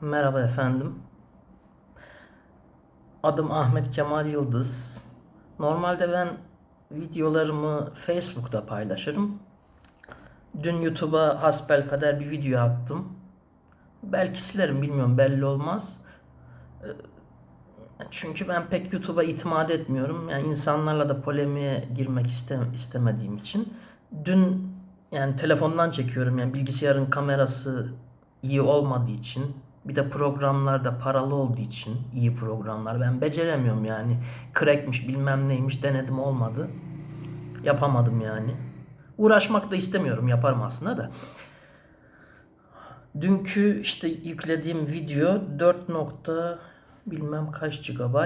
Merhaba efendim. Adım Ahmet Kemal Yıldız. Normalde ben videolarımı Facebook'ta paylaşırım. Dün YouTube'a hasbelkader bir video attım. Belki silerim bilmiyorum belli olmaz. Ee, Çünkü ben pek YouTube'a itimat etmiyorum. Yani insanlarla da polemiğe girmek istem istemediğim için. Dün yani telefondan çekiyorum yani bilgisayarın kamerası iyi olmadığı için bir de programlar da paralı olduğu için iyi programlar ben beceremiyorum yani. Crackmiş bilmem neymiş denedim olmadı. Yapamadım yani. Uğraşmak da istemiyorum yaparım aslında da. Dünkü işte yüklediğim video 4 nokta bilmem kaç GB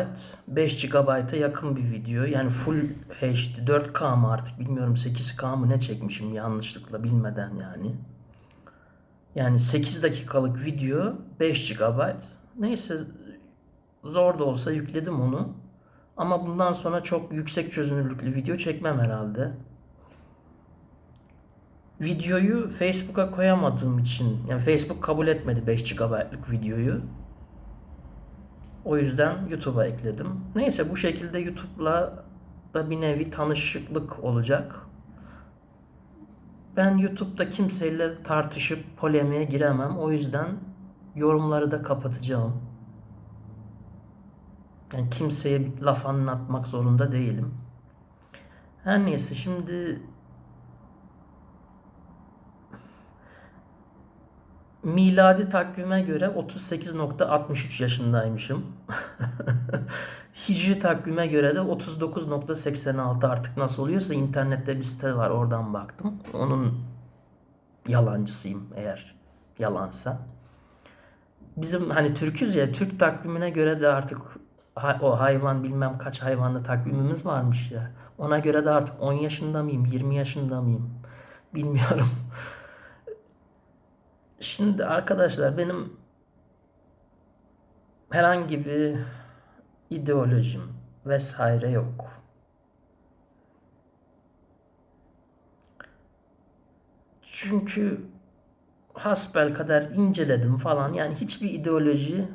5 GB'a yakın bir video. Yani full HD 4K mı artık bilmiyorum 8K mı ne çekmişim yanlışlıkla bilmeden yani. Yani 8 dakikalık video 5 GB. Neyse zor da olsa yükledim onu. Ama bundan sonra çok yüksek çözünürlüklü video çekmem herhalde. Videoyu Facebook'a koyamadığım için yani Facebook kabul etmedi 5 GB'lık videoyu. O yüzden YouTube'a ekledim. Neyse bu şekilde YouTube'la da bir nevi tanışıklık olacak. Ben YouTube'da kimseyle tartışıp polemiğe giremem. O yüzden yorumları da kapatacağım. Yani kimseye bir laf anlatmak zorunda değilim. Her neyse şimdi miladi takvime göre 38.63 yaşındaymışım. Hicri takvime göre de 39.86 artık nasıl oluyorsa internette bir site var oradan baktım. Onun yalancısıyım eğer yalansa. Bizim hani Türküz ya Türk takvimine göre de artık o hayvan bilmem kaç hayvanlı takvimimiz varmış ya. Ona göre de artık 10 yaşında mıyım 20 yaşında mıyım bilmiyorum. Şimdi arkadaşlar benim herhangi bir ideolojim vesaire yok. Çünkü hasbelkader inceledim falan yani hiçbir ideoloji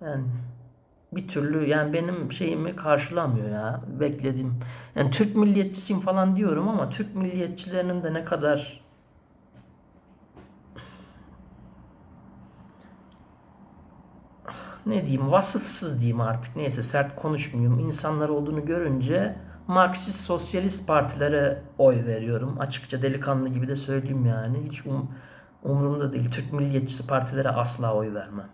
yani bir türlü yani benim şeyimi karşılamıyor ya beklediğim. Yani Türk milliyetçisiyim falan diyorum ama Türk milliyetçilerinin de ne kadar ne diyeyim vasıfsız diyeyim artık neyse sert konuşmuyorum. İnsanlar olduğunu görünce Marksist sosyalist partilere oy veriyorum. Açıkça delikanlı gibi de söyleyeyim yani. Hiç um, umurumda değil. Türk milliyetçisi partilere asla oy vermem.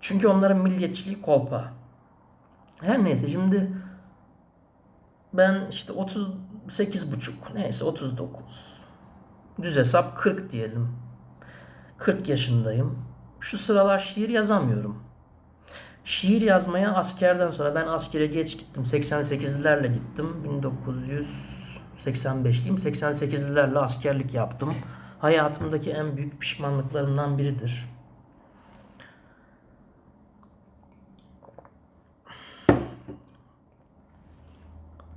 Çünkü onların milliyetçiliği kolpa. Her neyse şimdi ben işte 38 buçuk neyse 39 düz hesap 40 diyelim. 40 yaşındayım. Şu sıralar şiir yazamıyorum. Şiir yazmaya askerden sonra ben askere geç gittim. 88'lerle gittim. 1985'liyim. 88'lerle askerlik yaptım. Hayatımdaki en büyük pişmanlıklarımdan biridir.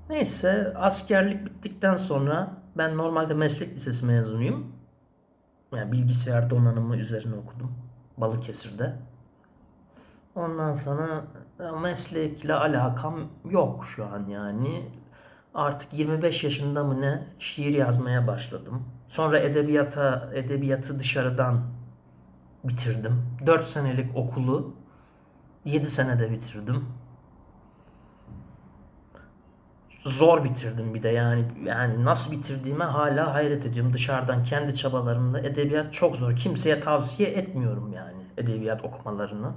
Neyse askerlik bittikten sonra ben normalde meslek lisesi mezunuyum. Yani bilgisayar donanımı üzerine okudum. Balıkesir'de. Ondan sonra ya meslekle alakam yok şu an yani. Artık 25 yaşında mı ne şiir yazmaya başladım. Sonra edebiyata, edebiyatı dışarıdan bitirdim. 4 senelik okulu 7 senede bitirdim. Zor bitirdim bir de. Yani yani nasıl bitirdiğime hala hayret ediyorum. Dışarıdan kendi çabalarımla edebiyat çok zor. Kimseye tavsiye etmiyorum yani edebiyat okumalarını.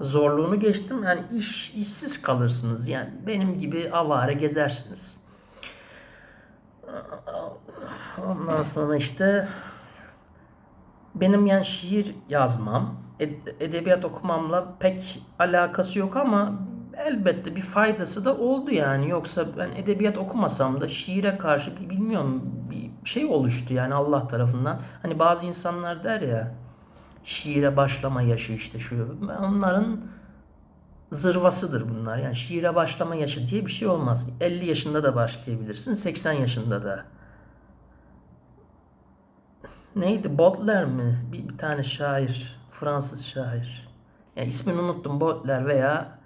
Zorluğunu geçtim. Yani iş işsiz kalırsınız. Yani benim gibi avare gezersiniz. Ondan sonra işte benim yani şiir yazmam ed- edebiyat okumamla pek alakası yok ama elbette bir faydası da oldu yani. Yoksa ben edebiyat okumasam da şiire karşı bir bilmiyorum bir şey oluştu yani Allah tarafından. Hani bazı insanlar der ya şiire başlama yaşı işte şu. Onların zırvasıdır bunlar. Yani şiire başlama yaşı diye bir şey olmaz. 50 yaşında da başlayabilirsin, 80 yaşında da. neydi Baudelaire mi? Bir, bir tane şair. Fransız şair. Yani ismini unuttum Baudelaire veya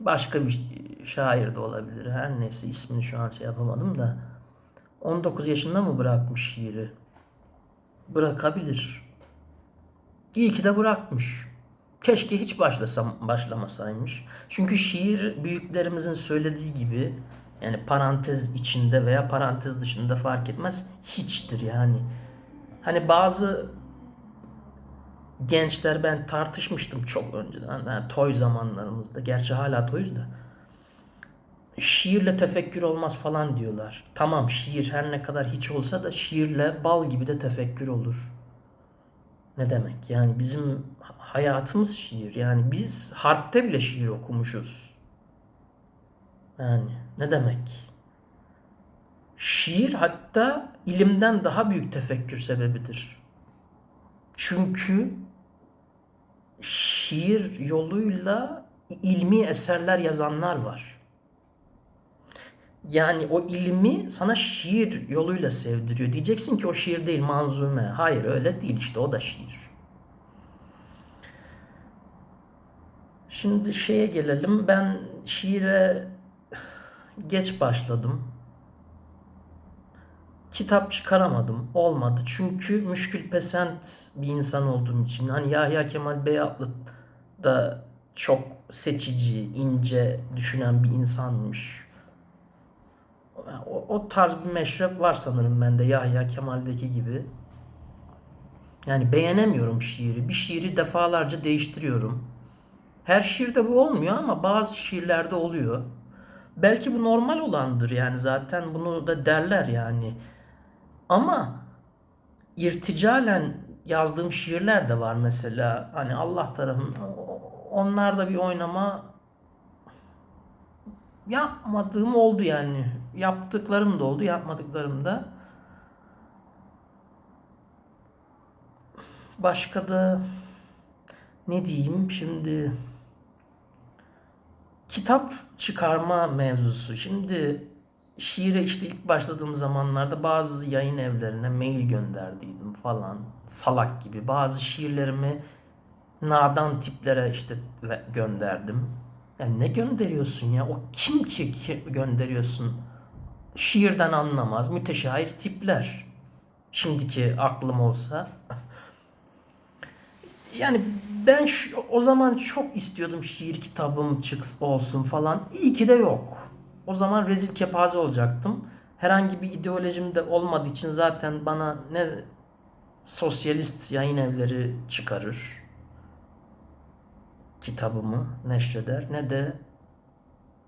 başka bir şair de olabilir. Her neyse ismini şu an şey yapamadım da. 19 yaşında mı bırakmış şiiri? Bırakabilir. İyi ki de bırakmış. Keşke hiç başlasam başlamasaymış. Çünkü şiir büyüklerimizin söylediği gibi yani parantez içinde veya parantez dışında fark etmez hiçtir yani. Hani bazı gençler ben tartışmıştım çok önceden. Yani toy zamanlarımızda. Gerçi hala toyuz da. Şiirle tefekkür olmaz falan diyorlar. Tamam şiir her ne kadar hiç olsa da şiirle bal gibi de tefekkür olur. Ne demek? Yani bizim hayatımız şiir. Yani biz harpte bile şiir okumuşuz. Yani ne demek? Şiir hatta ilimden daha büyük tefekkür sebebidir. Çünkü şiir yoluyla ilmi eserler yazanlar var. Yani o ilmi sana şiir yoluyla sevdiriyor. Diyeceksin ki o şiir değil manzume. Hayır öyle değil işte o da şiir. Şimdi şeye gelelim. Ben şiire geç başladım. Kitap çıkaramadım. Olmadı. Çünkü müşkül pesent bir insan olduğum için. Hani Yahya Kemal Beyatlı da çok seçici, ince düşünen bir insanmış. O, o tarz bir meşrep var sanırım bende Yahya Kemal'deki gibi. Yani beğenemiyorum şiiri. Bir şiiri defalarca değiştiriyorum. Her şiirde bu olmuyor ama bazı şiirlerde oluyor. Belki bu normal olandır yani zaten bunu da derler yani. Ama irticalen yazdığım şiirler de var mesela. Hani Allah tarafından onlarda bir oynama yapmadığım oldu yani. Yaptıklarım da oldu, yapmadıklarım da. Başka da ne diyeyim şimdi kitap çıkarma mevzusu. Şimdi şiire işte ilk başladığım zamanlarda bazı yayın evlerine mail gönderdiydim falan. Salak gibi. Bazı şiirlerimi nadan tiplere işte gönderdim. Yani ne gönderiyorsun ya? O kim ki, ki gönderiyorsun? Şiirden anlamaz. Müteşahir tipler. Şimdiki aklım olsa. yani ben şu, o zaman çok istiyordum şiir kitabım çıksın olsun falan. İyi ki de yok. O zaman rezil kepaze olacaktım. Herhangi bir ideolojim de olmadığı için zaten bana ne sosyalist yayın evleri çıkarır kitabımı neşreder ne de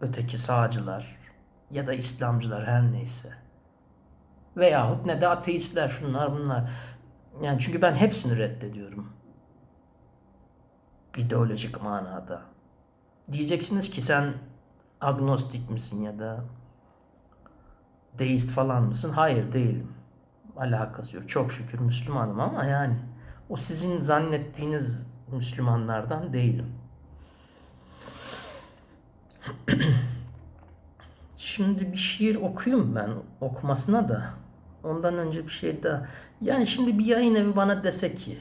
öteki sağcılar ya da İslamcılar her neyse. Veyahut ne de ateistler şunlar bunlar. Yani çünkü ben hepsini reddediyorum. İdeolojik manada. Diyeceksiniz ki sen agnostik misin ya da deist falan mısın? Hayır değilim. Alakası yok. Çok şükür Müslümanım ama yani o sizin zannettiğiniz Müslümanlardan değilim. Şimdi bir şiir okuyayım ben okumasına da. Ondan önce bir şey daha. Yani şimdi bir yayın evi bana dese ki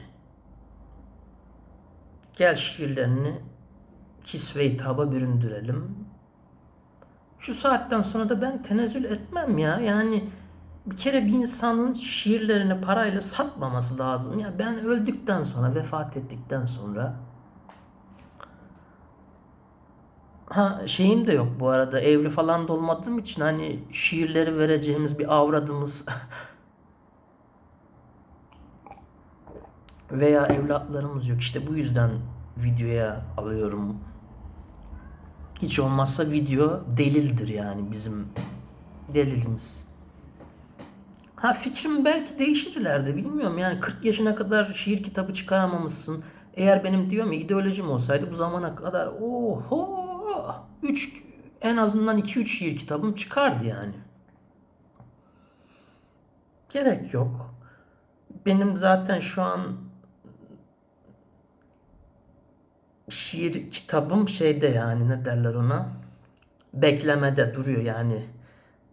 gel şiirlerini kisve hitaba büründürelim. Şu saatten sonra da ben tenezzül etmem ya. Yani bir kere bir insanın şiirlerini parayla satmaması lazım. Ya ben öldükten sonra, vefat ettikten sonra Ha şeyim de yok bu arada. Evli falan da olmadığım için hani şiirleri vereceğimiz bir avradımız veya evlatlarımız yok. İşte bu yüzden videoya alıyorum. Hiç olmazsa video delildir yani bizim delilimiz. Ha fikrim belki değişir ileride bilmiyorum. Yani 40 yaşına kadar şiir kitabı çıkaramamışsın. Eğer benim diyorum ya ideolojim olsaydı bu zamana kadar oho 3 en azından 2-3 şiir kitabım çıkardı yani. Gerek yok. Benim zaten şu an şiir kitabım şeyde yani ne derler ona beklemede duruyor yani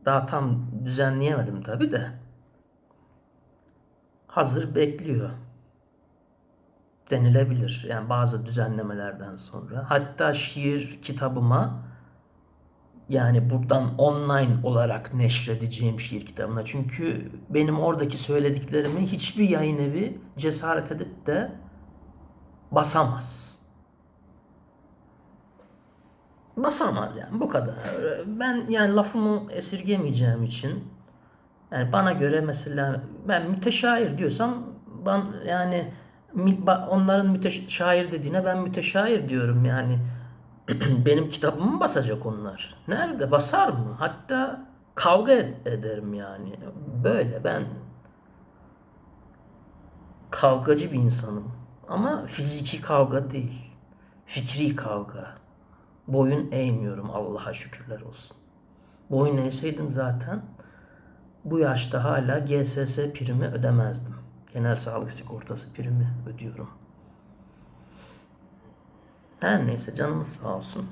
daha tam düzenleyemedim tabi de hazır bekliyor. Denilebilir. Yani bazı düzenlemelerden sonra. Hatta şiir kitabıma yani buradan online olarak neşredeceğim şiir kitabına. Çünkü benim oradaki söylediklerimi hiçbir yayın evi cesaret edip de basamaz. Basamaz yani bu kadar. Ben yani lafımı esirgemeyeceğim için yani bana göre mesela ben müteşair diyorsam ben yani onların müteşair dediğine ben müteşair diyorum yani. Benim kitabımı mı basacak onlar? Nerede? Basar mı? Hatta kavga ed- ederim yani. Böyle ben kavgacı bir insanım. Ama fiziki kavga değil. Fikri kavga. Boyun eğmiyorum Allah'a şükürler olsun. Boyun eğseydim zaten bu yaşta hala GSS primi ödemezdim. Genel sağlık sigortası primi ödüyorum. Her neyse canımız sağ olsun.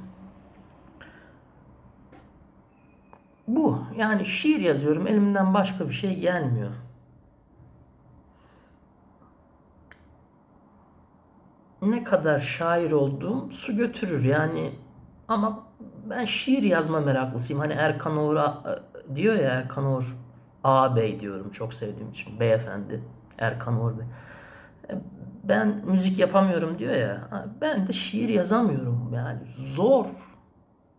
Bu yani şiir yazıyorum elimden başka bir şey gelmiyor. Ne kadar şair olduğum su götürür yani ama ben şiir yazma meraklısıyım. Hani Erkan Oğur a- diyor ya Erkan Oğur ağabey diyorum çok sevdiğim için beyefendi Erkan Oğur Bey. E, Ben müzik yapamıyorum diyor ya. Ben de şiir yazamıyorum yani. Zor.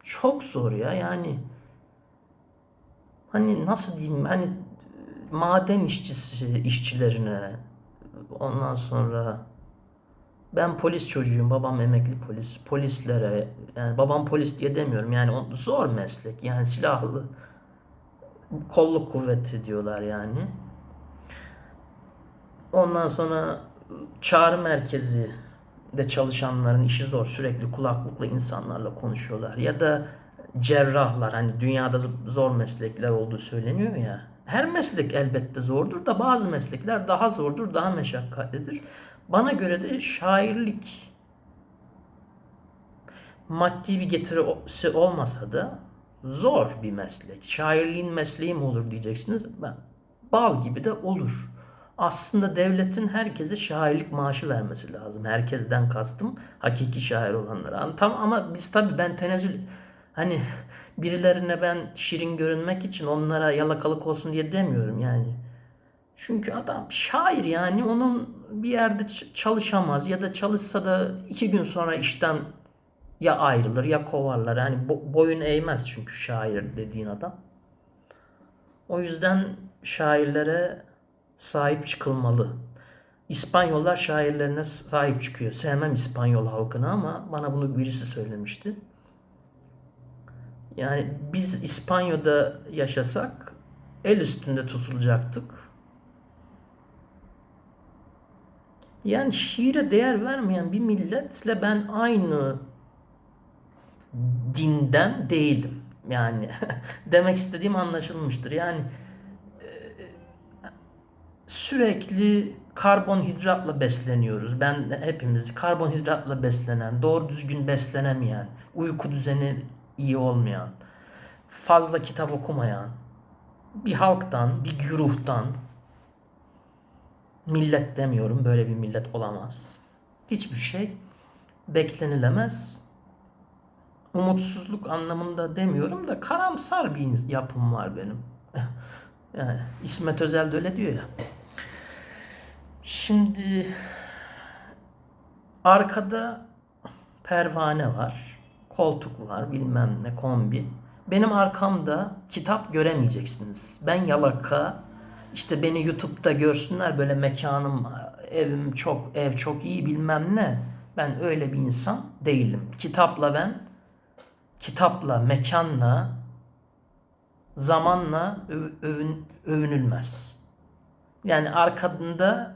Çok zor ya yani. Hani nasıl diyeyim hani maden işçisi işçilerine ondan sonra ben polis çocuğuyum. Babam emekli polis. Polislere yani babam polis diye demiyorum. Yani zor meslek. Yani silahlı kolluk kuvveti diyorlar yani. Ondan sonra çağrı merkezi de çalışanların işi zor. Sürekli kulaklıkla insanlarla konuşuyorlar. Ya da cerrahlar hani dünyada zor meslekler olduğu söyleniyor ya. Her meslek elbette zordur da bazı meslekler daha zordur, daha meşakkatlidir. Bana göre de şairlik maddi bir getirisi olmasa da zor bir meslek. Şairliğin mesleği mi olur diyeceksiniz. Ben, bal gibi de olur. Aslında devletin herkese şairlik maaşı vermesi lazım. Herkesten kastım hakiki şair olanlara. Tam ama biz tabii ben tenezzül hani birilerine ben şirin görünmek için onlara yalakalık olsun diye demiyorum yani. Çünkü adam şair yani onun bir yerde çalışamaz ya da çalışsa da iki gün sonra işten ya ayrılır ya kovarlar. Yani bo- boyun eğmez çünkü şair dediğin adam. O yüzden şairlere sahip çıkılmalı. İspanyollar şairlerine sahip çıkıyor. Sevmem İspanyol halkını ama bana bunu birisi söylemişti. Yani biz İspanya'da yaşasak el üstünde tutulacaktık. Yani şiire değer vermeyen bir milletle ben aynı dinden değilim. Yani demek istediğim anlaşılmıştır. Yani e, sürekli karbonhidratla besleniyoruz. Ben hepimiz karbonhidratla beslenen, doğru düzgün beslenemeyen, uyku düzeni iyi olmayan, fazla kitap okumayan bir halktan, bir güruhtan millet demiyorum. Böyle bir millet olamaz. Hiçbir şey beklenilemez umutsuzluk anlamında demiyorum da karamsar bir yapım var benim. Yani İsmet Özel de öyle diyor ya. Şimdi arkada pervane var, koltuk var, bilmem ne kombi. Benim arkamda kitap göremeyeceksiniz. Ben yalaka, işte beni YouTube'da görsünler böyle mekanım, evim çok, ev çok iyi bilmem ne. Ben öyle bir insan değilim. Kitapla ben kitapla, mekanla, zamanla öv- övün, övünülmez. Yani arkasında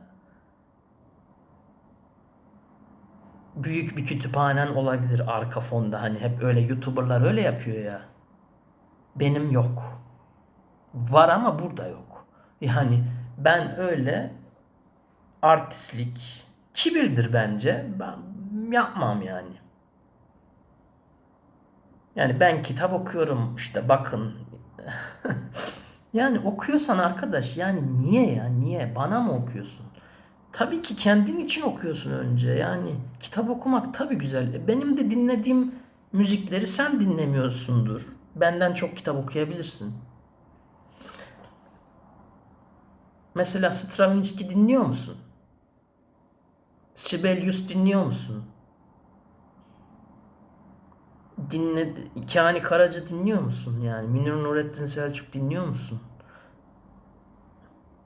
büyük bir kütüphanen olabilir arka fonda. Hani hep öyle YouTuber'lar öyle yapıyor ya. Benim yok. Var ama burada yok. Yani ben öyle artistlik, kibirdir bence. Ben yapmam yani. Yani ben kitap okuyorum işte bakın Yani okuyorsan arkadaş yani niye ya niye bana mı okuyorsun? Tabii ki kendin için okuyorsun önce. Yani kitap okumak tabii güzel. E, Benim de dinlediğim müzikleri sen dinlemiyorsundur. Benden çok kitap okuyabilirsin. Mesela Stravinsky dinliyor musun? Sibelius dinliyor musun? Dinle, Kani Karaca dinliyor musun? Yani Münir Nurettin Selçuk dinliyor musun?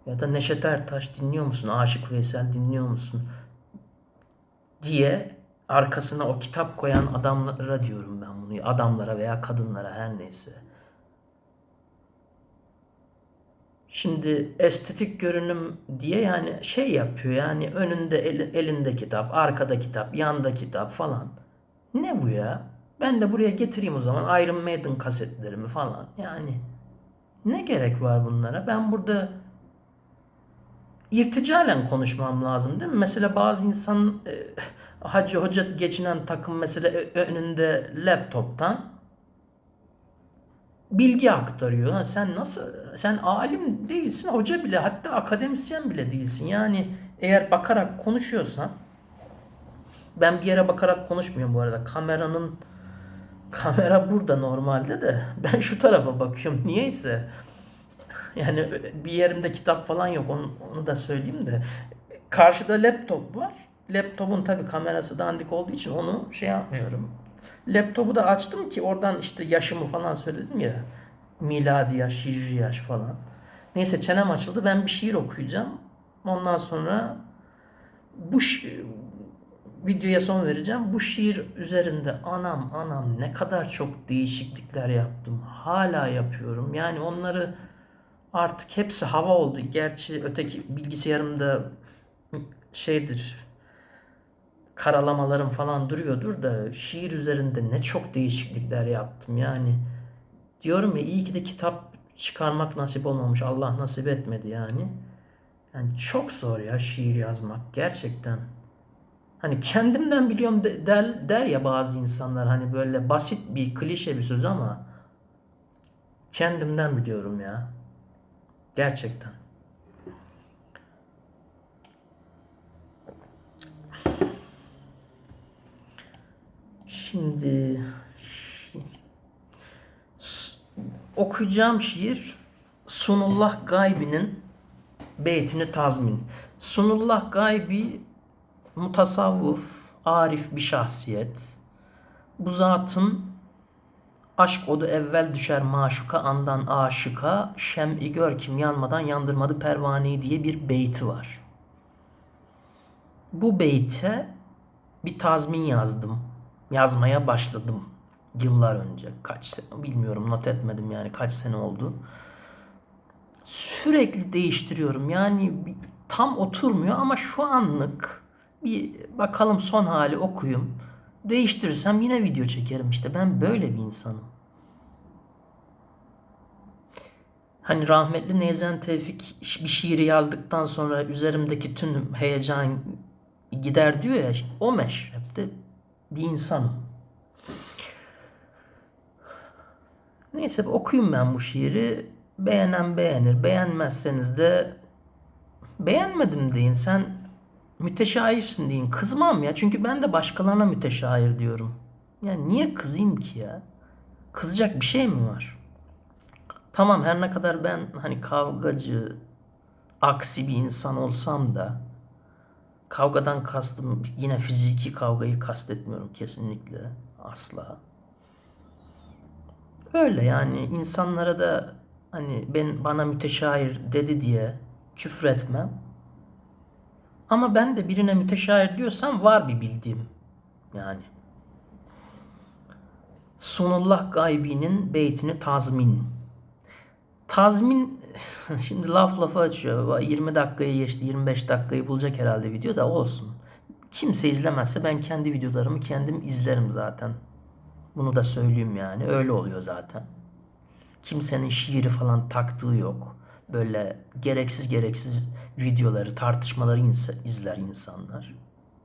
Ya da Neşet Ertaş dinliyor musun? Aşık Veysel dinliyor musun? Diye arkasına o kitap koyan adamlara diyorum ben bunu. Adamlara veya kadınlara her neyse. Şimdi estetik görünüm diye yani şey yapıyor yani önünde el- elinde kitap, arkada kitap, yanda kitap falan. Ne bu ya? Ben de buraya getireyim o zaman Iron Maiden kasetlerimi falan. Yani ne gerek var bunlara? Ben burada irticalen konuşmam lazım değil mi? Mesela bazı insan e, hacı hoca geçinen takım mesela ö- önünde laptoptan bilgi aktarıyor. Ha, sen nasıl sen alim değilsin, hoca bile hatta akademisyen bile değilsin. Yani eğer bakarak konuşuyorsan ben bir yere bakarak konuşmuyorum bu arada. Kameranın kamera burada normalde de ben şu tarafa bakıyorum niyeyse. Yani bir yerimde kitap falan yok onu, onu da söyleyeyim de. Karşıda laptop var. Laptopun tabii kamerası dandik olduğu için onu şey yapmıyorum. Laptopu da açtım ki oradan işte yaşımı falan söyledim ya. Miladi yaş, hicri yaş falan. Neyse çenem açıldı. Ben bir şiir okuyacağım. Ondan sonra bu şi- videoya son vereceğim. Bu şiir üzerinde anam anam ne kadar çok değişiklikler yaptım. Hala yapıyorum. Yani onları artık hepsi hava oldu. Gerçi öteki bilgisayarımda şeydir karalamalarım falan duruyordur da şiir üzerinde ne çok değişiklikler yaptım yani. Diyorum ya iyi ki de kitap çıkarmak nasip olmamış. Allah nasip etmedi yani. Yani çok zor ya şiir yazmak gerçekten. Hani kendimden biliyorum de- der, der ya bazı insanlar hani böyle basit bir klişe bir söz ama kendimden biliyorum ya. Gerçekten. Şimdi okuyacağım şiir Sunullah Gaybi'nin Beytini Tazmin. Sunullah Gaybi mutasavvuf, arif bir şahsiyet. Bu zatın aşk odu evvel düşer maşuka andan aşıka şem'i gör kim yanmadan yandırmadı pervaneyi diye bir beyti var. Bu beyte bir tazmin yazdım. Yazmaya başladım yıllar önce. Kaç sene bilmiyorum not etmedim yani kaç sene oldu. Sürekli değiştiriyorum. Yani tam oturmuyor ama şu anlık bir bakalım son hali okuyayım. Değiştirirsem yine video çekerim işte. Ben böyle bir insanım. Hani rahmetli Nezen Tevfik bir şiiri yazdıktan sonra üzerimdeki tüm heyecan gider diyor ya o meşrepte bir insanım. Neyse okuyayım ben bu şiiri. Beğenen beğenir. Beğenmezseniz de beğenmedim deyin. Sen müteşairsin deyin. Kızmam ya. Çünkü ben de başkalarına müteşair diyorum. Yani niye kızayım ki ya? Kızacak bir şey mi var? Tamam her ne kadar ben hani kavgacı, aksi bir insan olsam da kavgadan kastım yine fiziki kavgayı kastetmiyorum kesinlikle. Asla. Öyle yani insanlara da hani ben bana müteşair dedi diye küfür etmem. Ama ben de birine müteşair diyorsam var bir bildiğim yani. Sunullah Gaybi'nin beytini tazmin. Tazmin şimdi laf lafa açıyor. 20 dakikayı geçti, 25 dakikayı bulacak herhalde video da olsun. Kimse izlemezse ben kendi videolarımı kendim izlerim zaten. Bunu da söyleyeyim yani. Öyle oluyor zaten. Kimsenin şiiri falan taktığı yok. Böyle gereksiz gereksiz videoları, tartışmaları izler insanlar.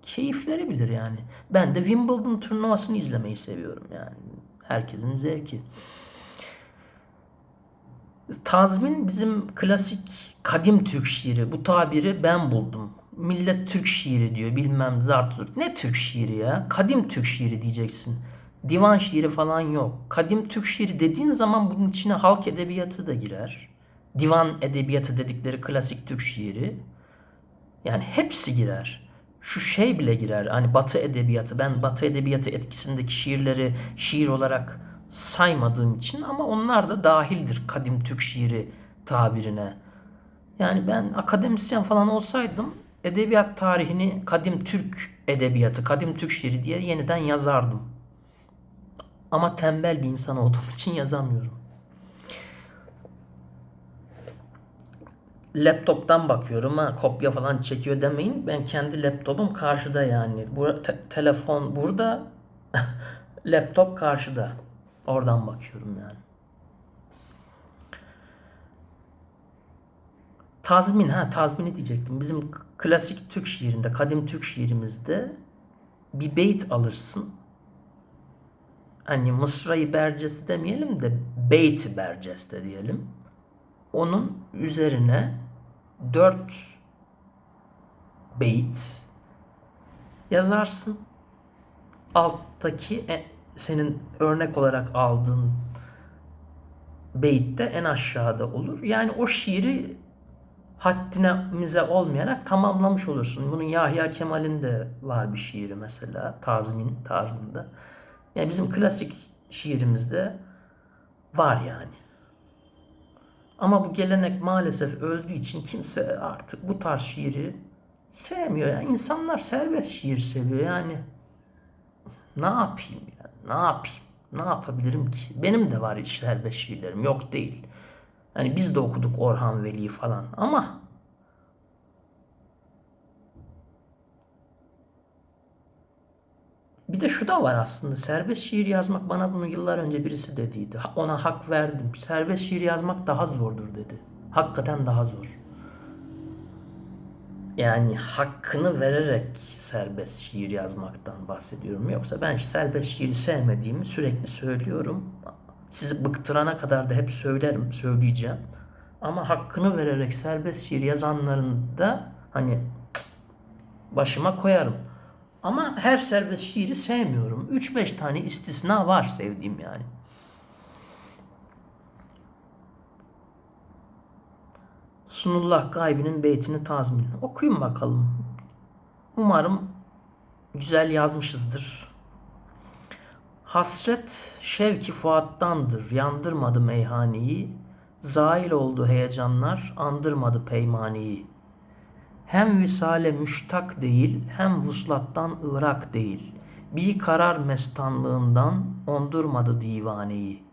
Keyifleri bilir yani. Ben de Wimbledon turnuvasını izlemeyi seviyorum yani. Herkesin zevki. Tazmin bizim klasik kadim Türk şiiri. Bu tabiri ben buldum. Millet Türk şiiri diyor bilmem Zartürk. Ne Türk şiiri ya? Kadim Türk şiiri diyeceksin. Divan şiiri falan yok. Kadim Türk şiiri dediğin zaman bunun içine halk edebiyatı da girer. Divan edebiyatı dedikleri klasik Türk şiiri. Yani hepsi girer. Şu şey bile girer. Hani Batı edebiyatı. Ben Batı edebiyatı etkisindeki şiirleri şiir olarak saymadığım için ama onlar da dahildir kadim Türk şiiri tabirine. Yani ben akademisyen falan olsaydım edebiyat tarihini kadim Türk edebiyatı, kadim Türk şiiri diye yeniden yazardım. Ama tembel bir insan olduğum için yazamıyorum. Laptop'tan bakıyorum ha kopya falan çekiyor demeyin. Ben kendi laptopum karşıda yani. Bu te- telefon burada, laptop karşıda. Oradan bakıyorum yani. Tazmin ha tazmini diyecektim. Bizim klasik Türk şiirinde, kadim Türk şiirimizde bir beyt alırsın. Hani Mısra-i Bercesi demeyelim de Beyt-i Berceste diyelim. Onun üzerine dört beyt yazarsın. Alttaki senin örnek olarak aldığın beyt de en aşağıda olur. Yani o şiiri haddine mize olmayarak tamamlamış olursun. Bunun Yahya Kemal'in de var bir şiiri mesela tazmin tarzında. Yani bizim klasik şiirimizde var yani. Ama bu gelenek maalesef öldüğü için kimse artık bu tarz şiiri sevmiyor. Yani insanlar serbest şiir seviyor yani. Ne yapayım ya? Ne yapayım? Ne yapabilirim ki? Benim de var hiç serbest şiirlerim. Yok değil. Hani biz de okuduk Orhan Veli falan ama bir de şu da var aslında. Serbest şiir yazmak bana bunu yıllar önce birisi dediydi. Ona hak verdim. Serbest şiir yazmak daha zordur dedi. Hakikaten daha zor. Yani hakkını vererek serbest şiir yazmaktan bahsediyorum. Yoksa ben serbest şiiri sevmediğimi sürekli söylüyorum. Sizi bıktırana kadar da hep söylerim, söyleyeceğim. Ama hakkını vererek serbest şiir yazanların da hani başıma koyarım. Ama her serbest şiiri sevmiyorum. 3-5 tane istisna var sevdiğim yani. Sunullah Gaybi'nin beytini tazmin. Okuyun bakalım. Umarım güzel yazmışızdır. Hasret şevki fuattandır, yandırmadı meyhaneyi. Zail oldu heyecanlar, andırmadı peymaneyi. Hem visale müştak değil, hem vuslattan ırak değil. Bir karar mestanlığından ondurmadı divaneyi.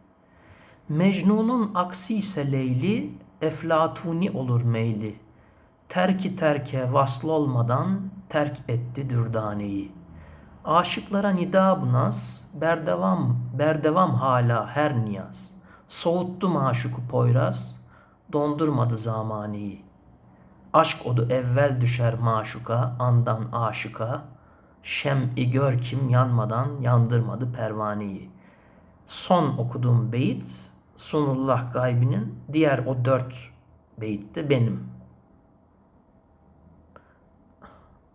Mecnun'un aksi ise Leyli, eflatuni olur meyli. Terki terke vasıl olmadan terk etti dürdaneyi. Aşıklara nida bu naz, berdevam, berdevam hala her niyaz. Soğuttu maşuku poyraz, dondurmadı zamaneyi. Aşk odu evvel düşer maşuka, andan aşıka. Şem-i gör kim yanmadan yandırmadı pervaneyi. Son okuduğum beyit Sunullah Gaybi'nin diğer o dört beyit de benim.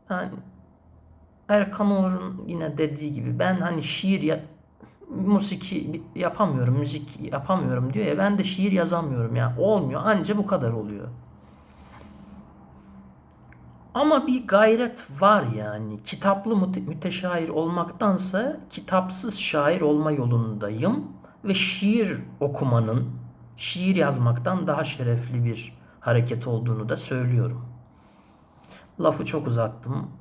Yani Erkan Oğur'un yine dediği gibi ben hani şiir ya musiki yapamıyorum, müzik yapamıyorum diyor ya ben de şiir yazamıyorum ya. Olmuyor. Anca bu kadar oluyor. Ama bir gayret var yani. Kitaplı müte- müteşair olmaktansa kitapsız şair olma yolundayım. Ve şiir okumanın, şiir yazmaktan daha şerefli bir hareket olduğunu da söylüyorum. Lafı çok uzattım.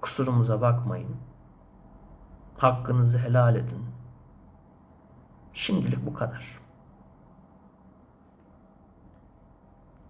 Kusurumuza bakmayın. Hakkınızı helal edin. Şimdilik bu kadar.